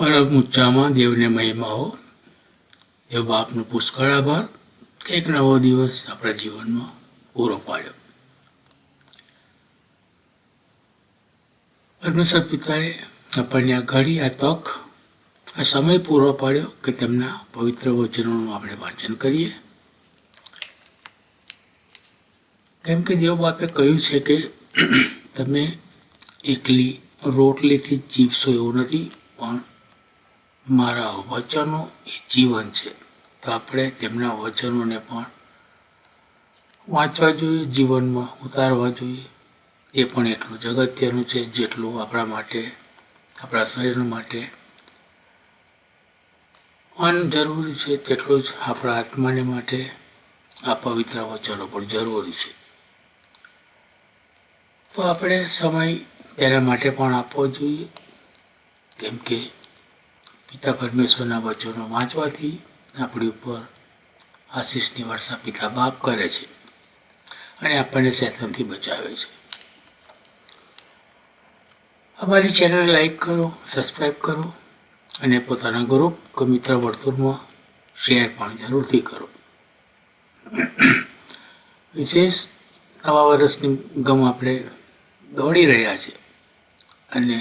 પરમ ઊંચામાં દેવને મહિમાઓ દેવ બાપનો પુષ્કળ આભાર. એક નવો દિવસ આપણા જીવનમાં પૂરો પાડ્યો. પરમેશ્વર પિતાએ આપણને આ ઘડી, આ તક, આ સમય પૂરો પાડ્યો કે તેમના પવિત્ર વચનોનું આપણે વાંચન કરીએ. કેમ કે દેવ બાપે કહ્યું છે કે તમે એકલી રોટલીથી જીવશો એવું નથી, પણ મારા વચનો એ જીવન છે. તો આપણે તેમના વચનોને પણ વાંચવા જોઈએ, જીવનમાં ઉતારવા જોઈએ. એ પણ એટલું જ અગત્યનું છે, જેટલું આપણા માટે, આપણા શરીર માટે અન્ન જરૂરી છે, તેટલું જ આપણા આત્માને માટે આ પવિત્ર વચનો પણ જરૂરી છે. તો આપણે સમય તેના માટે પણ આપવો જોઈએ. કેમ કે પિતા પરમેશ્વરના વચનો વાંચવાથી આપણી ઉપર આશીષની વર્ષા પિતા બાપ કરે છે અને આપણને શેતનથી બચાવે છે. અમારી ચેનલ લાઈક કરો સબસ્ક્રાઈબ કરો અને પોતાના ગ્રુપ કે મિત્ર વર્તુળમાં શેર પણ જરૂરથી કરો. વિશેષ નવા વર્ષની ગમ આપણે દોડી રહ્યા છે અને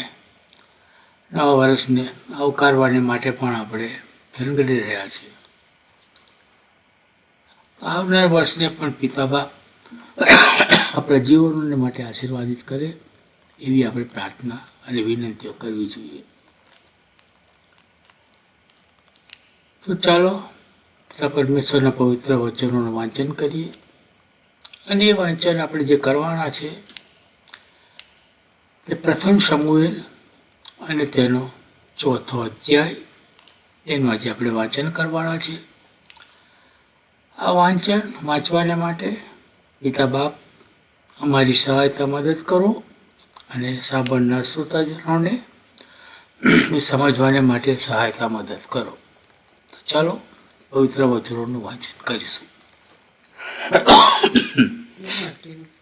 નવા વર્ષને આવકારવાને માટે પણ આપણે ધનગડી રહ્યા છીએ. આવનાર વર્ષને પણ પિતાબા આપણા જીવનને માટે આશીર્વાદિત કરે એવી આપણે પ્રાર્થના અને વિનંતીઓ કરવી જોઈએ. તો ચાલો પિતા પરમેશ્વરના પવિત્ર વચનોનું વાંચન કરીએ. અને એ વાંચન આપણે જે કરવાના છે, તે પ્રથમ સમુએલ અને તેનો ચોથો અધ્યાય તેનું આજે આપણે વાંચન કરવાના છે. આ વાંચન વાંચવાને માટે પિતા બાપ અમારી સહાયતા મદદ કરો અને સાંભળનાર શ્રોતાજનોને સમજવાને માટે સહાયતા મદદ કરો. તો ચાલો પવિત્ર વધુરોનું વાંચન કરીશું.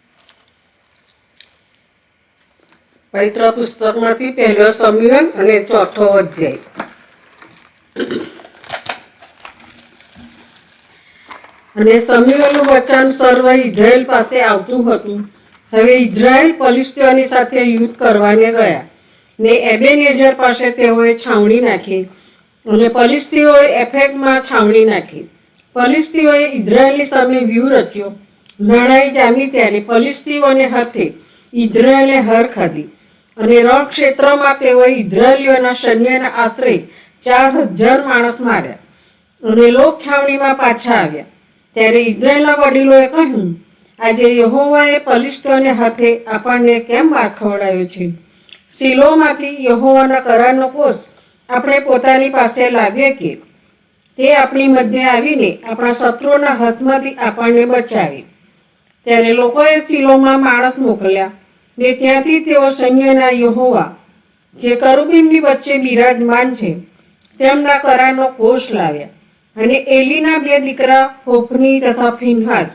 પવિત્ર પુસ્તકમાંથી પહેલો સમયન અને ચોથો અધ્યાય. અને સમયનું વચન સર્વ ઇઝરાયલ પાસે આવતું હતું. હવે ઇઝરાયલ પલિસ્તીઓની સાથે યુદ્ધ કરવાને ગયા ને એબેનેઝર પાસે તેઓએ છાવણી નાખી અને પલિસ્તીઓએ એફેકમાં છાવણી નાખી. પલિસ્તીઓએ ઇઝરાયલની સામે વ્યૂહ રચ્યો. લડાઈ જામી ત્યારે પલિસ્તીઓને હાથે ઇઝરાયલે હર ખાધી. અને રણ ક્ષેત્રમાં તેઓએ ઇઝરાયલીઓના સૈન્યના આશરે ચાર હજાર માણસ માર્યા અને લોક છાવણીમાં પાછા આવ્યા. ત્યારે ઇઝરાયલના વડીલોએ કહ્યું, આજે યહોવાએ પલિસ્તોને હાથે આપણને કેમ માર ખવડાવ્યો છે? સિલોમાંથી યહોવાના કરારનો કોષ આપણે પોતાની પાસે લાવીએ કે તે આપણી મધ્ય આવીને આપણા શત્રુઓના હાથમાંથી આપણને બચાવી. ત્યારે લોકોએ સિલોમાં માણસ મોકલ્યા ને ત્યાંથી તેઓ સૈન્યના યહોવા, જે કરુબીમની વચ્ચે બિરાજમાન છે, તેમના કરારનો કોષ લાવ્યા. અને એલીના બે દીકરા હોફની તથા ફિનહાસ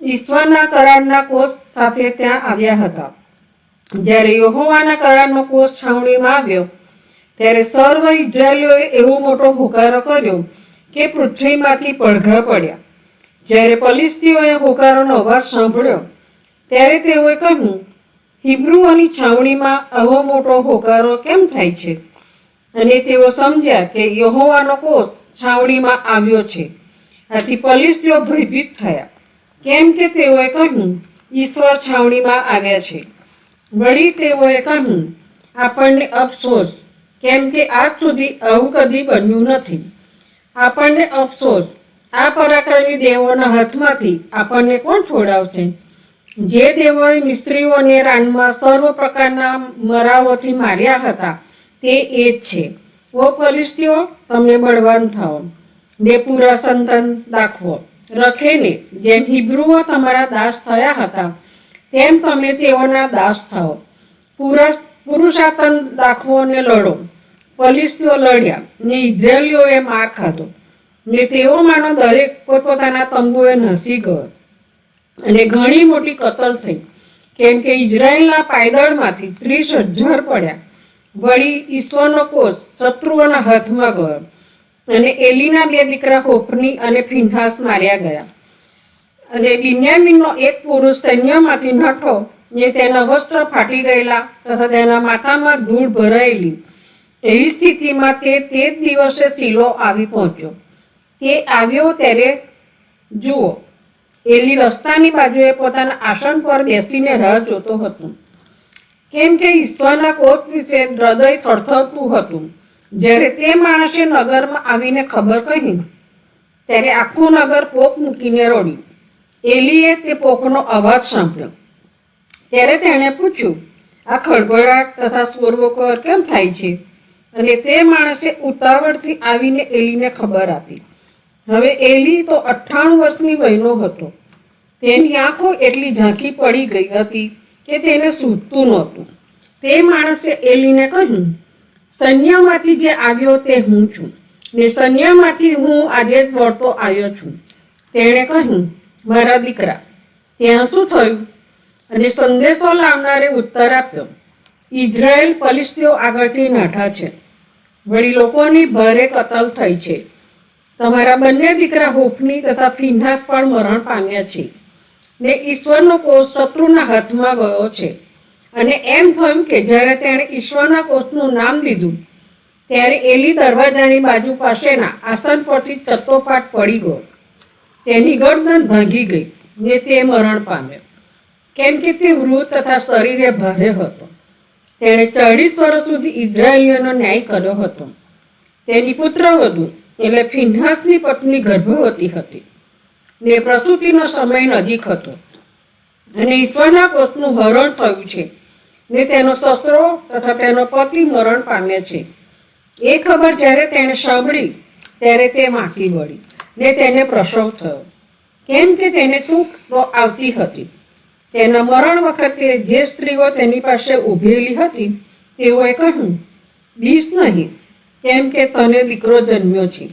ઈશ્વરના કરારના કોષ સાથે ત્યાં આવ્યા હતા. જ્યારે યહોવાના કરારનો કોષ છાવણીમાં આવ્યો, ત્યારે સર્વ ઇઝરાયલીઓએ એવો મોટો હોકારો કર્યો કે પૃથ્વીમાંથી પડઘા પડ્યા. જ્યારે પલિસ્તીઓએ હોકારોનો અવાજ સાંભળ્યો, ત્યારે તેઓએ કહ્યું હિબ્રુઓની છાવણીમાં આવો મોટો હોકારો કેમ થાય છે? અને તેઓ સમજ્યા કે યહોવાનો કોષ છાવણીમાં આવ્યો છે. આથી પલિસ્તીઓ ભયભીત થયા. કેમ કે તેઓએ કહ્યું, ઈશ્વર છાવણીમાં આવ્યા છે. વળી તેઓએ કહ્યું, આપણને અફસોસ, કેમ કે આજ સુધી આવું કદી બન્યું નથી. આપણને અફસોસ, આ પરાક્રમી દેવોના હાથમાંથી આપણને કોણ છોડાવશે? જે દેવોએ મિસ્ત્રીઓને રાનમાં સર્વ પ્રકારના મરાઓથી માર્યા હતા, તે એ જ છે. ઓ ફલિસ્તીઓ તમે બળવાન થાઓ. ને પૂરા સંતન દાખવો. રખેને, જેમ હિબ્રુઓ તમારા દાસ થયા હતા, તેમ તમે તેઓના દાસ થાઓ. પૂરા પુરુષાતન દાખવો ને લડો. ફલિસ્તીઓ લડ્યા, ને ઇઝરાયલીઓએ માર ખાધો. ને તેઓમાંનો દરેક પોતપોતાના તંબુએ નસી ગયો. અને ઘણી મોટી કતલ થઈ. કેમ કે ઇઝરાયલના પાયદળમાંથી ત્રીસ હજાર પડ્યા. વળી ઈશ્વરનો કોષ શત્રુઓના હાથમાં ગયો અને એલીના બે દીકરા હોફની અને ફિન્હાસ માર્યા ગયા. અને બિન્યામીનનો એક પુરુષ સૈન્યમાંથી નઠો જે તેના વસ્ત્ર ફાટી ગયેલા તથા તેના માથામાં ધૂળ ભરાયેલી. એવી સ્થિતિમાં તે તે જ દિવસે શીલો આવી પહોંચ્યો. તે આવ્યો ત્યારે, જુઓ એલી રસ્તાની બાજુએ પોતાના આસન પર બેસીને રાહ જોતો હતો. કેમ કે ઈશ્વરના કોચ વિશે હૃદય થરથરતું હતું. જ્યારે તે માણસે નગરમાં આવીને ખબર કહી, ત્યારે આખું નગર પોક મૂકીને રડ્યું. એલીએ તે પોકનો અવાજ સાંભળ્યો. ત્યારે તેણે પૂછ્યું, આ ખળભળાટ તથા શોરવકોર કેમ થાય છે? અને તે માણસે ઉતાવળથી આવીને એલીને ખબર આપી. હવે એલી તો અઠ્ઠાણું વર્ષની વયનો હતો. તેની આંખો એટલી ઝાંખી પડી ગઈ હતી કે તેને સૂઝતું નહોતું. તે માણસે એલીને કહ્યું, સૈન્યમાંથી જે આવ્યો તે હું છું ને સૈન્યમાંથી હું આજે જ વળતો આવ્યો છું. તેણે કહ્યું, મારા દીકરા, ત્યાં શું થયું? અને સંદેશો લાવનારે ઉત્તર આપ્યો, ઇઝરાયેલ પલિસ્તીઓ આગળથી નાઠા છે. વળી લોકોની ભારે કતલ થઈ છે. તમારા બંને દીકરા હોફની તથા ફિન્હાસ પણ મરણ પામ્યા છે. ને ઈશ્વરનો કોષ શત્રુના હાથમાં ગયો છે. અને એમ થયું કે જ્યારે તેણે ઈશ્વરના કોષનું નામ લીધું, ત્યારે એલી દરવાજાની બાજુ પાસેના આસન પરથી ચત્તોપાટ પડી ગયો. તેની ગરદન ભાંગી ગઈ ને તે મરણ પામ્યો. કેમ કે તે વૃદ્ધ તથા શરીરે ભારે હતો. તેણે ચાળીસ વર્ષ સુધી ઇઝરાયલીઓનો ન્યાય કર્યો હતો. તેની પુત્રવધુ એટલે ફિન્હાસની પત્ની ગર્ભવતી હતી. ને પ્રસૂતિનો સમય નજીક હતો. અને ઈશ્વરના કોષનું હરણ થયું છે. ને તેનો શસ્ત્રો તથા તેનો પતિ મરણ પામ્યા છે. એ ખબર જ્યારે તેણે સાંભળી, ત્યારે તે માકી વળી ને તેને પ્રસવ થયો. કેમ કે તેને ચૂક તો આવતી હતી. તેના મરણ વખતે જે સ્ત્રીઓ તેની પાસે ઊભેલી હતી, તેઓએ કહ્યું, બીસ નહીં કેમ કે તને દીકરો જન્મ્યો છે.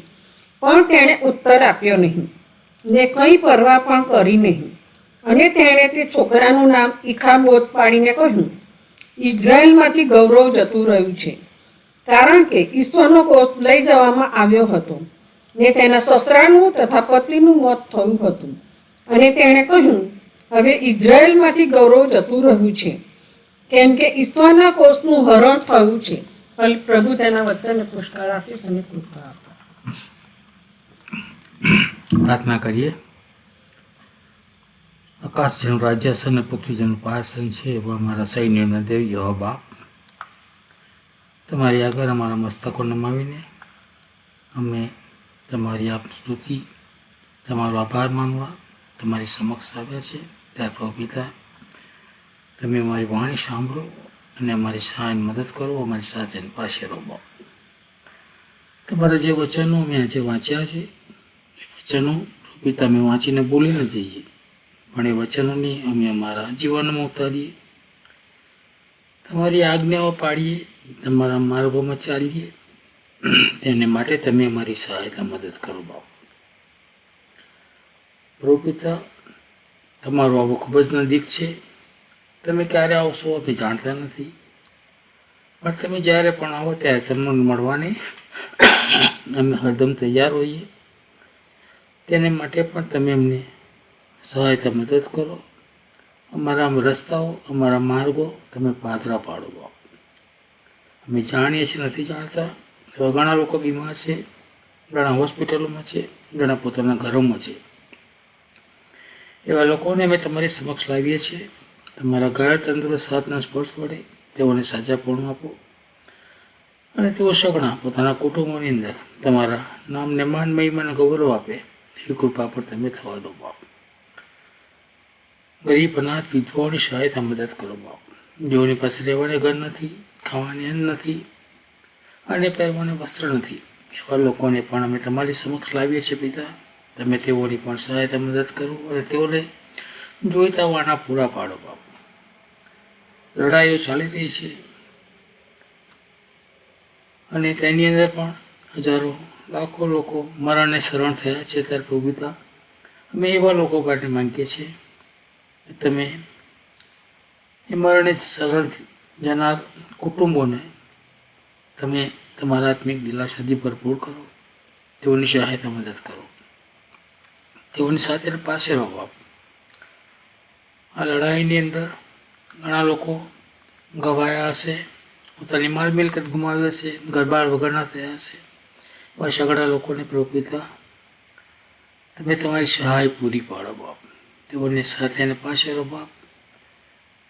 પણ તેણે ઉત્તર આપ્યો નહીં. ને કંઈ પરવા પણ કરી નહીં. અને તેણે તે છોકરાનું નામ ઈખાબોધ પાડીને કહ્યું ઇઝરાયલમાંથી ગૌરવ જતું રહ્યું છે. કારણ કે ઈશ્વરનો કોષ લઈ જવામાં આવ્યો હતો. ને તેના સસરાનું તથા પતિનું મોત થયું હતું. અને તેણે કહ્યું, હવે ઇઝરાયલમાંથી ગૌરવ જતું રહ્યું છે. કેમ કે ઈશ્વરના કોષનું હરણ થયું છે. ફલ પ્રભુ તેના વચનને પુષ્કળ આશીષ કૃપા પ્રાર્થના કરીએ આકાશ જેનું રાજ્ય છે અને પૃથ્વી જેનું પાસન છે એવા અમારા સૈન્યના દેવ યહોવા બાપ તમારી આગળ અમારા મસ્તકો નમાવીને અમે તમારી આપ સ્તુતિ તમારો આભાર માનવા તમારી સમક્ષ આવ્યા છે ત્યાર પ્રભુ પિતા તમે અમારી વાણી સાંભળો અને અમારી સહાયને મદદ કરો, અમારી સાથે પાસે રહો બાપ તમારા જે વચનો અમે આજે વાંચ્યા છે, એ વચનો પ્રભુ પિતા અમે વાંચીને ભૂલી ન જઈએ. પણ એ વચનોની અમે અમારા જીવનમાં ઉતારીએ. તમારી આજ્ઞાઓ પાડીએ, તમારા માર્ગોમાં ચાલીએ. તેને માટે તમે અમારી સહાયતા મદદ કરો બાપ. પ્રોપિતા પિતા તમારો આવો ખૂબ જ નજીક છે. તમે ક્યારે આવશો અમે જાણતા નથી. પણ તમે જ્યારે પણ આવો ત્યારે તમને મળવાની અમે હરદમ તૈયાર હોઈએ. તેને માટે પણ તમે અમને સહાયતા મદદ કરો. અમારા રસ્તાઓ, અમારા માર્ગો તમે પાદરા પાડો. અમે જાણીએ છીએ, નથી જાણતા. એવા ઘણા લોકો બીમાર છે, ઘણા હોસ્પિટલોમાં છે, ઘણા પોતાના ઘરોમાં છે. એવા લોકોને અમે તમારી સમક્ષ લાવીએ છીએ. તમારા ઘર તંદુરસ્ત હાથના સ્પર્શ વડે. તેઓને સાજાપણું આપો અને તેઓ સગણા પોતાના કુટુંબોની અંદર તમારા નામને માન મહિમાને ગૌરવ આપે એવી કૃપા પર તમે થવા દો બાપ. ગરીબ, અનાથ વિધવાઓની સહાયતા મદદ કરો બાપ. જેઓની પાસે રહેવાને ઘર નથી, ખાવાની અન્ન નથી અને પહેરવાને વસ્ત્ર નથી, એવા લોકોને પણ અમે તમારી સમક્ષ લાવીએ છીએ પિતા. તમે તેઓની પણ સહાયતા મદદ કરો અને તેઓને જોઈતા વાના પૂરા પાડો બાપ. લડાઈઓ ચાલી રહી છે. અને તેની અંદર પણ હજારો લાખો લોકો મરણને શરણ થયા છે ત્યારે પ્રભુતા અમે એવા લોકો માટે માંગીએ છીએ કે તમે એ મરણે શરણ જનાર કુટુંબોને તમે તમારા આત્મિક દિલાસાથી ભરપૂર કરો. તેઓની સહાયતા મદદ કરો. તેઓની સાથે પાસે રહો આપ. આ લડાઈની અંદર ઘણા લોકો ગવાયા હશે, પોતાની માલ મિલકત ગુમાવી હશે ઘરબાર વગરના થયા હશે. એવા સગડા લોકોને પ્રભુ તમે તમારી સહાય પૂરી પાડો બાપ. તેઓને સાથે અને પાસે બાપ.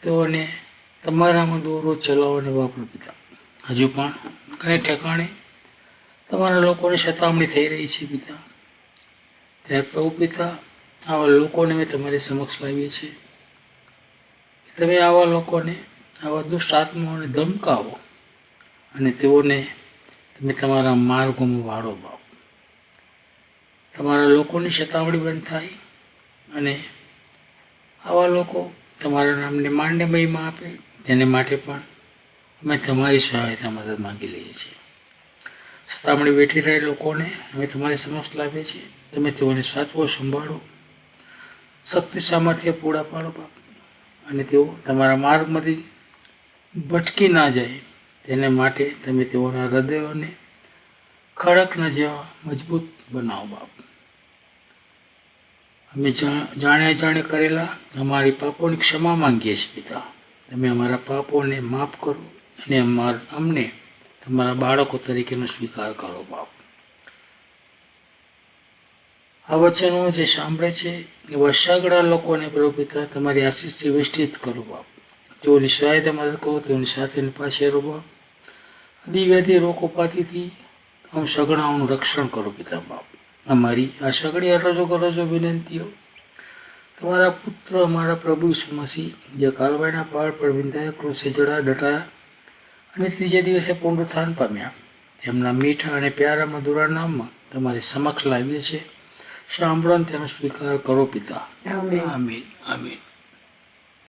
તેઓને તમારામાં દોરો અને વાપરો પિતા. હજુ પણ ઘણે ઠેકાણે તમારા લોકોને સતામણી થઈ રહી છે પિતા. ત્યારે પ્રભુ પિતા, આવા લોકોને મેં તમારી સમક્ષ લાવીએ છીએ. તમે આવા લોકોને, આવા દુષ્ટ આત્માઓને ધમકાવો અને તેઓને તમે તમારા માર્ગોમાં વાળો બાપ તમારા લોકોની શતાવડી બંધ થાય અને આવા લોકો તમારા નામને માંડે મહિમા આપે તેને માટે પણ અમે તમારી સહાયતા મદદ માગી લઈએ છીએ. સતામણી બેઠી રહેલ લોકોને, અમે તમારી સમક્ષ લાવીએ છીએ. તમે તેઓને સાચવો સંભાળો. શક્તિ સામર્થ્ય પૂરા પાડો બાપ. અને તેઓ તમારા માર્ગમાંથી ભટકી ના જાય. તેને માટે તમે તેઓના હૃદયોને ખડકના જેવા મજબૂત બનાવો બાપ. અમે જા- જાણે જાણે કરેલા અમારી પાપોની ક્ષમા માંગીએ છીએ પિતા. તમે અમારા પાપોને માફ કરો અને અમાર, અમને તમારા બાળકો તરીકેનો સ્વીકાર કરો બાપ. આ વચનો જે સાંભળે છે એ વર્ષાગળા લોકોને પ્રભુ તમારી આશીષથી વિસ્તૃત કરો બાપ. તેઓની સહાયતા મદદ કરો, તેઓની સાથે પાસે રહો બાપ. અધિવ્યાધિ રોગોપાતીથી આમ સગડાઓનું રક્ષણ કરો પિતા બાપ. અમારી આ સગડી રજો કરો છો વિનંતીઓ. તમારા પુત્ર, અમારા પ્રભુ ઈસુ જે કાલવાયના પહાડ પર વિંધાયા, કૃષિ જડા ડટાયા અને ત્રીજા દિવસે પુનરુત્થાન પામ્યા. જેમના મીઠા અને પ્યારા મધુરા નામમાં તમારી સમક્ષ લાવીએ છીએ. સાંભળો અને તેનો સ્વીકાર કરો પિતા આમેન આમીન આમીન